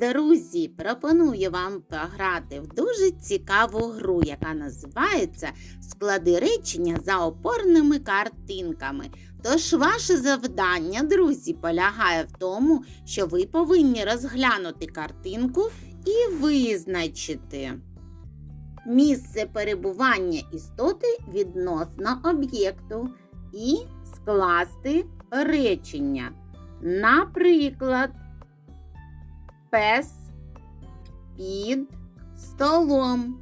Друзі! Пропоную вам пограти в дуже цікаву гру, яка називається Склади речення за опорними картинками. Тож ваше завдання, друзі, полягає в тому, що ви повинні розглянути картинку і визначити місце перебування істоти відносно об'єкту і скласти речення. Наприклад, пес під столом.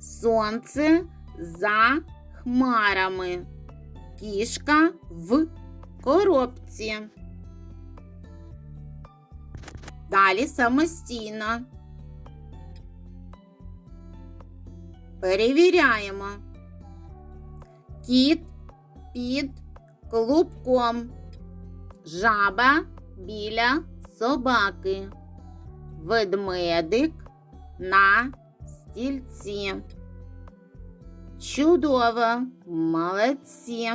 Сонце за хмарами. Кішка в коробці. Далі самостійно. Перевіряємо. Кіт під клубком. Жаба біля собаки. Ведмедик на стільці. Чудово, молодці.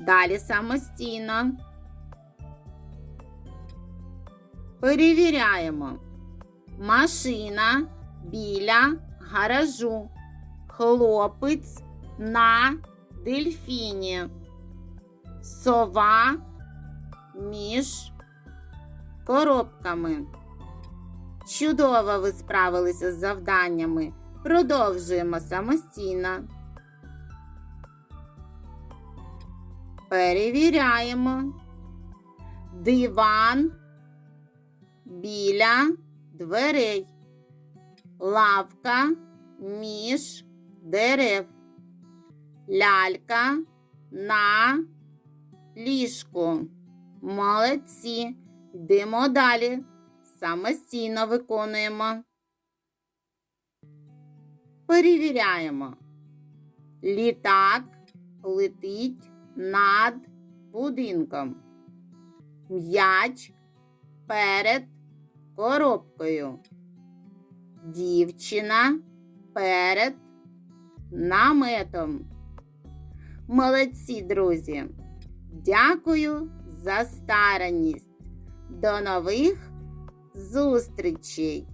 Далі самостійно. Перевіряємо. Машина біля гаражу. Хлопець на дельфіні. Сова між коробками. Чудово ви справилися з завданнями. Продовжуємо самостійно. Перевіряємо. Диван біля дверей. Лавка між дерев. Лялька на ліжку. Молодці. Йдемо далі. Самостійно виконуємо. Перевіряємо. Літак летить над будинком. М'яч перед коробкою. Дівчина перед наметом. Молодці, друзі! Дякую за старанність. До нових зустрічей!